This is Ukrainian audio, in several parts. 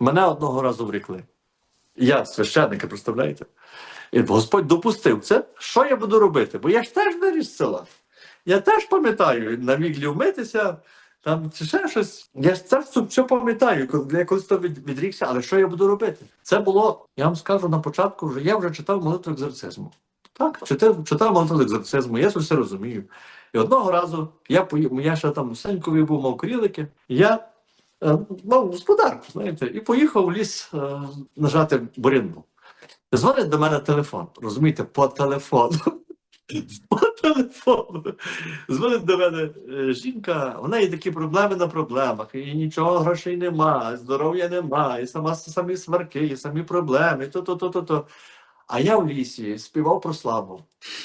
Мене одного разу врікли. Я священника, представляєте? І Господь допустив це. Що я буду робити? Бо я ж теж виріс села. Я теж пам'ятаю, на віглі вмитися, там чи ще щось. Я ж це все, пам'ятаю, коли я колись то відрікся, але що я буду робити? Це було, я вам скажу на початку, вже я вже читав молитву екзорцизму. Так, читав, читав молитву екзорцизму, я все розумію. І одного разу я я ще там Сенькові був, мав крілики, я е, мав господарку, знаєте, і поїхав в ліс е, нажати бурянну. Дзвонить до мене телефон, розумієте, по телефону. По телефону. Дзвонить до мене е, жінка, в неї такі проблеми на проблемах, і нічого грошей нема, здоров'я нема, і сама самі сварки, і самі проблеми, то, то, то, то, то. А я в лісі співав про славу.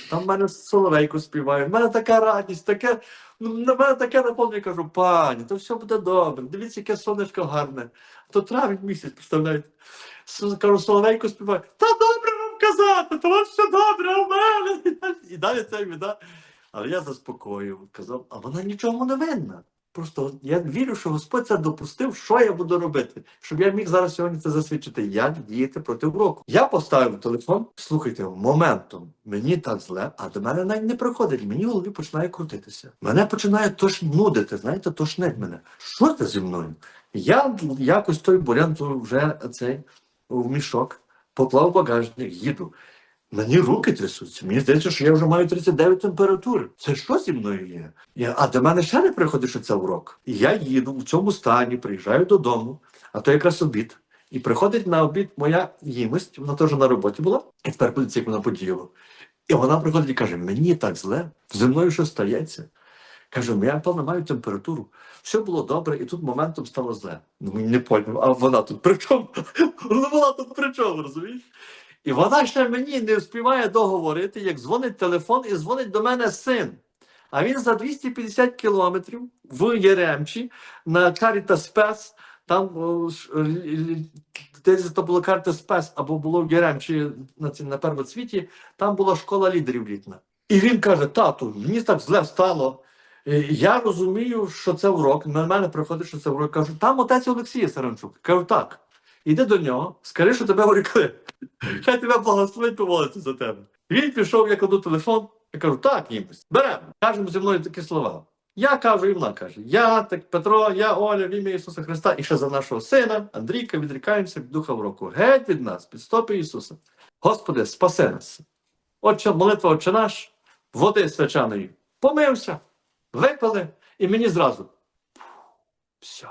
Там в мене соловейку співає, в мене така радість, таке, ну, на мене таке наповнення, кажу, пані, то все буде добре. Дивіться, яке сонечко гарне. То травень місяць, представляєте. Кажу, соловейку співає. Та добре вам казати, то вам все добре, в мене. І далі це біда. Але я заспокоїв, казав, а вона нічому не винна. Просто я вірю, що Господь це допустив, що я буду робити, щоб я міг зараз сьогодні це засвідчити, як діяти проти уроку. Я поставив телефон, слухайте, моментом мені так зле, а до мене навіть не приходить. Мені в голові починає крутитися. Мене починає тош нудити, знаєте, тошнить мене. Що це зі мною? Я якось той бурянту вже цей в мішок, поклав багажник, їду. Мені руки трясуться. Мені здається, що я вже маю 39 температури. Це що зі мною є? Я, а до мене ще не приходить, що це урок. І я їду в цьому стані, приїжджаю додому, а то якраз обід. І приходить на обід моя їмость, вона теж на роботі була, і тепер подивіться, як вона подіяла. І вона приходить і каже: мені так зле, зі мною що стається. Кажу, я певно маю температуру. Все було добре, і тут моментом стало зле. Ну, не поняв, а вона тут при чому? Ну, вона тут при чому, розумієш? І вона ще мені не встигає договорити, як дзвонить телефон, і дзвонить до мене син. А він за 250 кілометрів в Єремчі на Каріта Спес, там л- десь то було Каріта Спес, або було в Єремчі на, на первоцвіті, там була школа лідерів літна. І він каже: тату, мені так зле стало. Е, Я розумію, що це урок. На мене приходить, що це урок. Кажу, там отець Олексій Саранчук. Кажу, так. Іди до нього, скажи, що тебе урекли. Хай тебе благословить помолиться за тебе. Він пішов, я кладу телефон, я кажу, так, німець, беремо. Кажемо зі мною такі слова. Я кажу, і вона каже: Я, так, Петро, я Оля, в ім'я Ісуса Христа, і ще за нашого сина, Андрійка, відрікаємося від духа в року. Геть від нас, під стопи Ісуса. Господи, спаси нас. Отче, молитва Отче наш, води свячаної. Помився, випили, і мені зразу. Все.